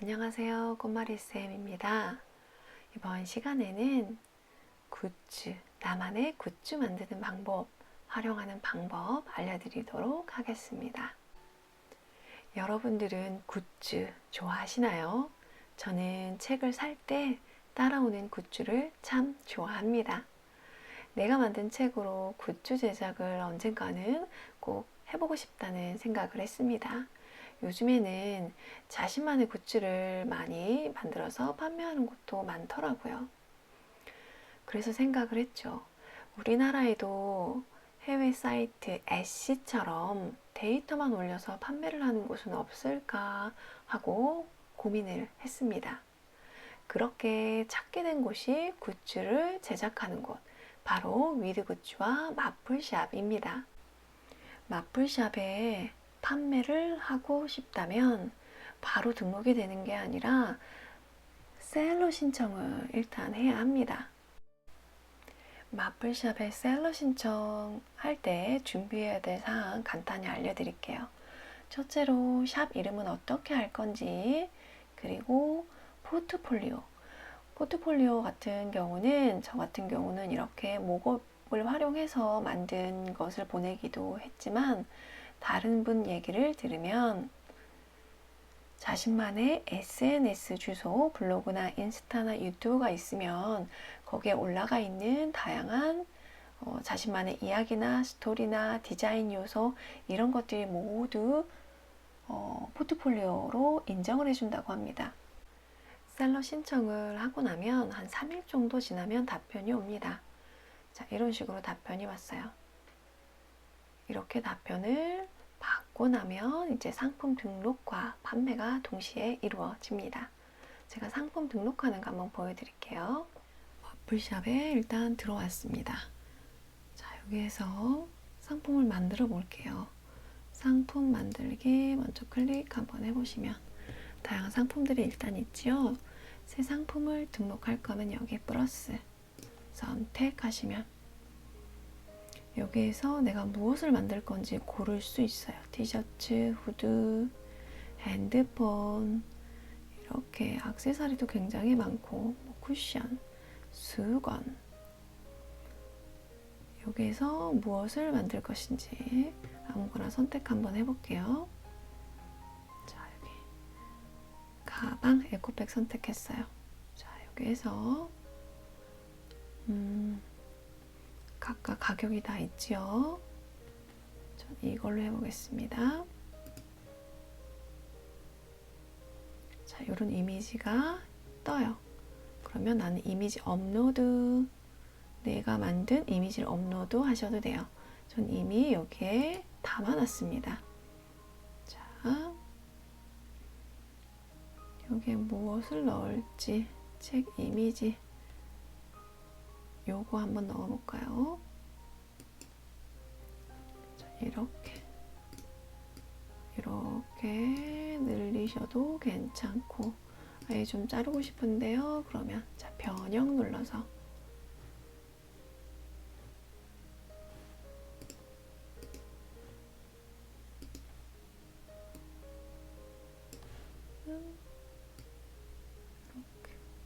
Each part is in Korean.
안녕하세요. 꽃마리쌤입니다. 이번 시간에는 굿즈, 나만의 굿즈 만드는 방법, 활용하는 방법 알려드리도록 하겠습니다. 여러분들은 굿즈 좋아하시나요? 저는 책을 살 때 따라오는 굿즈를 참 좋아합니다. 내가 만든 책으로 굿즈 제작을 언젠가는 꼭 해보고 싶다는 생각을 했습니다. 요즘에는 자신만의 굿즈를 많이 만들어서 판매하는 곳도 많더라고요. 그래서 생각을 했죠. 우리나라에도 해외 사이트 애쉬처럼 데이터만 올려서 판매를 하는 곳은 없을까 하고 고민을 했습니다. 그렇게 찾게 된 곳이 굿즈를 제작하는 곳, 바로 위드굿즈와 마플샵입니다. 마플샵에 판매를 하고 싶다면 바로 등록이 되는 게 아니라 셀러 신청을 일단 해야 합니다. 마플샵에 셀러 신청할 때 준비해야 될 사항 간단히 알려드릴게요. 첫째로 샵 이름은 어떻게 할 건지, 그리고 포트폴리오. 포트폴리오 같은 경우는, 저 같은 경우는 이렇게 목업을 활용해서 만든 것을 보내기도 했지만, 다른 분 얘기를 들으면 자신만의 SNS 주소, 블로그나 인스타나 유튜브가 있으면 거기에 올라가 있는 다양한 어, 자신만의 이야기나 스토리나 디자인 요소 이런 것들이 모두 어, 포트폴리오로 인정을 해준다고 합니다. 셀러 신청을 하고 나면 한 3일 정도 지나면 답변이 옵니다. 자, 이런 식으로 답변이 왔어요. 이렇게 답변을 받고 나면 이제 상품 등록과 판매가 동시에 이루어집니다. 제가 상품 등록하는 거 한번 보여드릴게요. 와플샵에 일단 들어왔습니다. 자, 여기에서 상품을 만들어 볼게요. 상품 만들기 먼저 클릭 한번 해보시면 다양한 상품들이 일단 있지요. 새 상품을 등록할 거면 여기 플러스 선택하시면 여기에서 내가 무엇을 만들 건지 고를 수 있어요. 티셔츠, 후드, 핸드폰, 이렇게 악세사리도 굉장히 많고, 뭐 쿠션, 수건. 여기에서 무엇을 만들 것인지 아무거나 선택 한번 해볼게요. 자, 여기. 가방, 에코백 선택했어요. 자, 여기에서, 음, 각각 가격이 다 있지요. 전 이걸로 해보겠습니다. 자, 이런 이미지가 떠요. 그러면 나는 이미지 업로드, 내가 만든 이미지를 업로드 하셔도 돼요. 전 이미 여기에 담아놨습니다. 자, 여기에 무엇을 넣을지, 책 이미지, 요거 한번 넣어볼까요? 자, 이렇게 이렇게 늘리셔도 괜찮고 아예 좀 자르고 싶은데요. 그러면 자 변형 눌러서 이렇게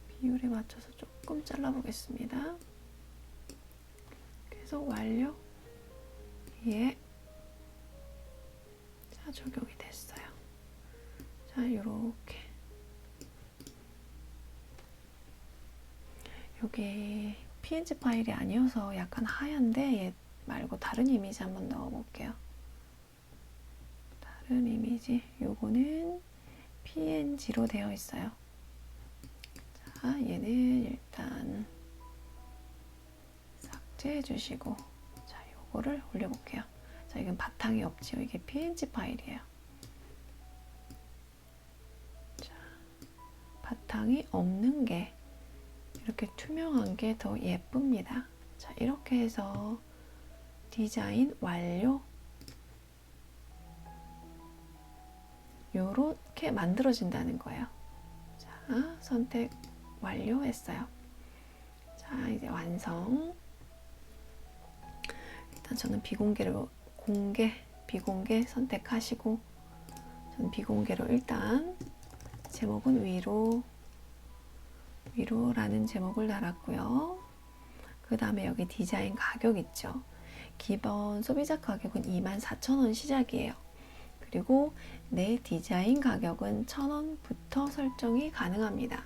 비율에 맞춰서 조금 잘라보겠습니다. 계속 완료. 예. 자, 적용이 됐어요. 자, 요렇게. 여기 png 파일이 아니어서 약간 하얀데 얘 말고 다른 이미지 한번 넣어볼게요. 다른 이미지. 요거는 png로 되어 있어요. 자, 얘는 일단 삭제해 주시고 자 요거를 올려볼게요. 자 이건 바탕이 없지요. 이게 png 파일이에요. 자 바탕이 없는 게 이렇게 투명한 게 더 예쁩니다. 자 이렇게 해서 디자인 완료. 요렇게 만들어진다는 거예요. 자 선택 완료했어요. 자 이제 완성 저는 비공개로 공개, 비공개 선택하시고 저는 비공개로 일단 제목은 위로 위로라는 제목을 달았고요. 그 다음에 여기 디자인 가격 있죠. 기본 소비자 가격은 24,000원 시작이에요. 그리고 내 디자인 가격은 1,000원부터 설정이 가능합니다.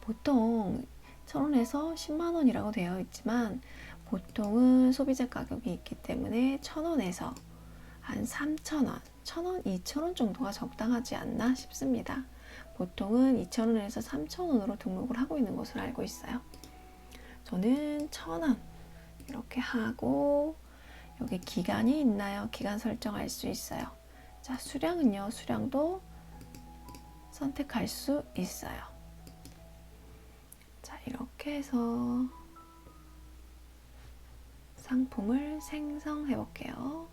보통 1,000원에서 10만원이라고 되어 있지만 보통은 소비자 가격이 있기 때문에 1,000원에서 한 3,000원, 1,000원, 2,000원 정도가 적당하지 않나 싶습니다. 보통은 2,000원에서 3,000원으로 등록을 하고 있는 것으로 알고 있어요. 저는 1,000원 이렇게 하고 여기 기간이 있나요? 기간 설정할 수 있어요. 자, 수량은요. 수량도 선택할 수 있어요. 자, 이렇게 해서 상품을 생성해 볼게요.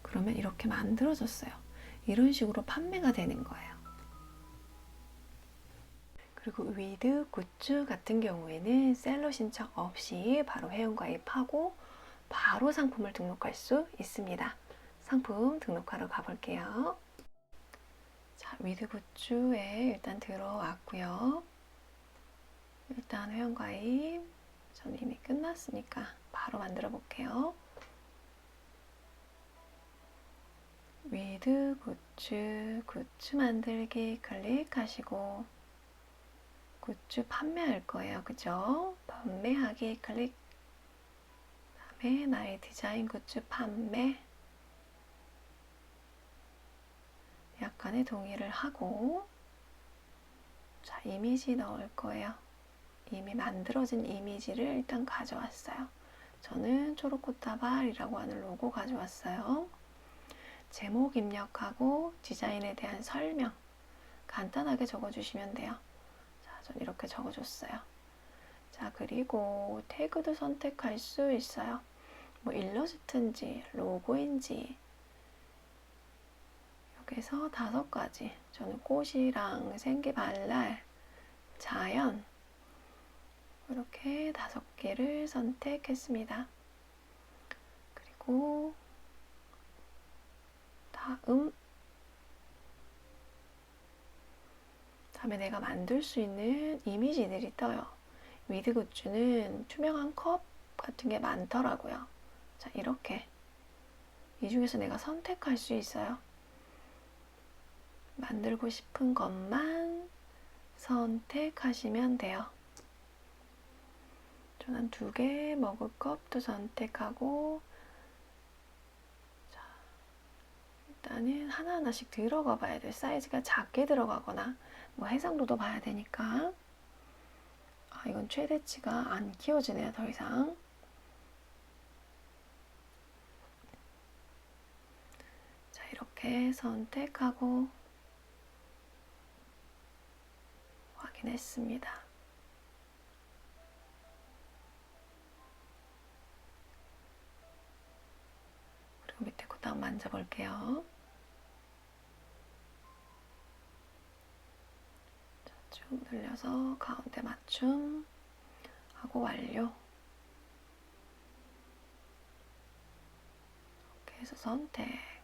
그러면 이렇게 만들어졌어요. 이런 식으로 판매가 되는 거예요. 그리고 위드 굿즈 같은 경우에는 셀러 신청 없이 바로 회원 가입하고 바로 상품을 등록할 수 있습니다. 상품 등록하러 가볼게요. 자, 위드 굿즈에 일단 들어왔고요. 일단 회원가입 전 이미 끝났으니까 바로 만들어 볼게요. 위드 굿즈, 굿즈 만들기 클릭하시고 굿즈 판매할 거예요. 그죠? 판매하기 클릭 다음에 나의 디자인 굿즈 판매 약간의 동의를 하고 자 이미지 넣을 거예요. 이미 만들어진 이미지를 일단 가져왔어요. 저는 초록꽃다발이라고 하는 로고 가져왔어요. 제목 입력하고 디자인에 대한 설명 간단하게 적어주시면 돼요. 자, 전 이렇게 적어줬어요. 자, 그리고 태그도 선택할 수 있어요. 뭐 일러스트인지 로고인지 여기서 다섯 가지. 저는 꽃이랑 생기발랄, 자연 이렇게 다섯 개를 선택했습니다. 그리고 다음 다음에 내가 만들 수 있는 이미지들이 떠요. 위드 굿즈는 투명한 컵 같은 게 많더라고요. 자, 이렇게 이 중에서 내가 선택할 수 있어요. 만들고 싶은 것만 선택하시면 돼요. 저는 두 개 먹을 컵도 선택하고 자, 일단은 하나하나씩 들어가 봐야 돼. 사이즈가 작게 들어가거나 뭐 해상도도 봐야 되니까 아 이건 최대치가 안 키워지네요. 더 이상 자 이렇게 선택하고 확인했습니다. 그리고 밑에 거 다음 만져볼게요. 자, 쭉 늘려서 가운데 맞춤 하고 완료. 이렇게 해서 선택.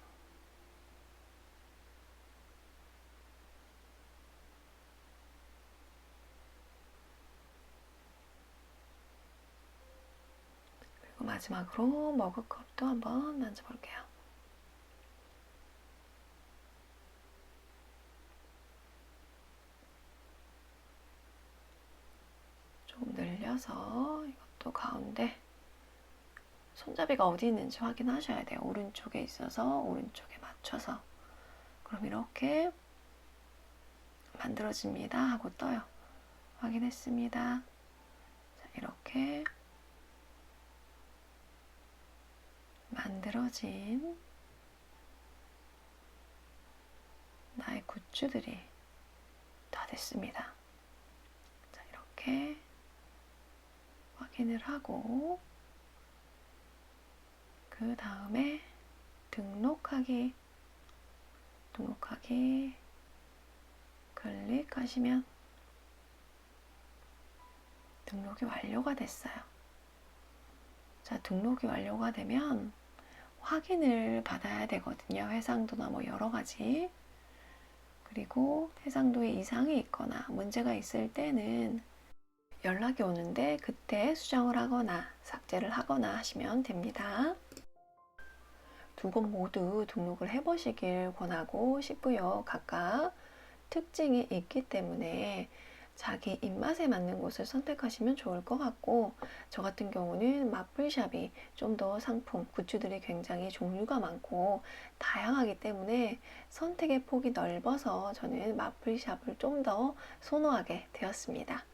마지막으로 머그컵도 한번 만져볼게요. 조금 늘려서 이것도 가운데 손잡이가 어디 있는지 확인하셔야 돼요. 오른쪽에 있어서 오른쪽에 맞춰서 그럼 이렇게 만들어집니다 하고 떠요. 확인했습니다. 자, 이렇게 만들어진 나의 굿즈들이 다 됐습니다. 자, 이렇게 확인을 하고 그 다음에 등록하기 등록하기 클릭하시면 등록이 완료가 됐어요. 자, 등록이 완료가 되면 확인을 받아야 되거든요. 해상도나 뭐 여러 가지. 그리고 해상도에 이상이 있거나 문제가 있을 때는 연락이 오는데 그때 수정을 하거나 삭제를 하거나 하시면 됩니다. 두곳 모두 등록을 해보시길 권하고 싶고요. 각각 특징이 있기 때문에 자기 입맛에 맞는 곳을 선택하시면 좋을 것 같고 저 같은 경우는 마플샵이 좀 더 상품, 굿즈들이 굉장히 종류가 많고 다양하기 때문에 선택의 폭이 넓어서 저는 마플샵을 좀 더 선호하게 되었습니다.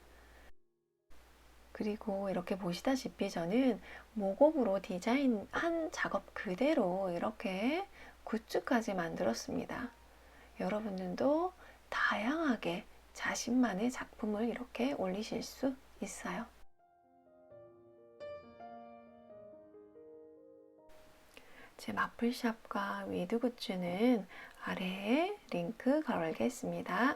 그리고 이렇게 보시다시피 저는 모곡으로 디자인한 작업 그대로 이렇게 굿즈까지 만들었습니다. 여러분들도 다양하게 자신만의 작품을 이렇게 올리실 수 있어요. 제 마플샵과 위드 굿즈는 아래에 링크 걸겠습니다.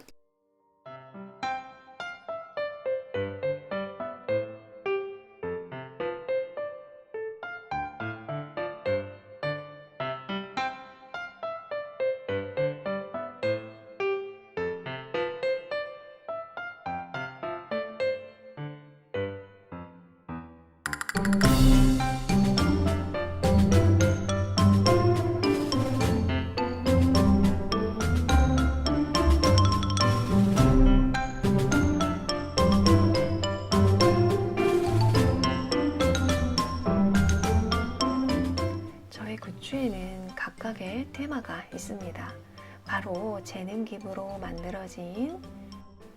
바로 재능 기부로 만들어진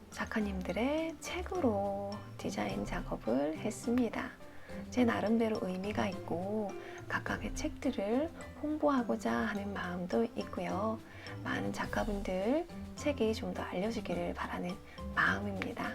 작가님들의 책으로 디자인 작업을 했습니다. 제 나름대로 의미가 있고 각각의 책들을 홍보하고자 하는 마음도 있고요. 많은 작가분들 책이 좀 더 알려지기를 바라는 마음입니다.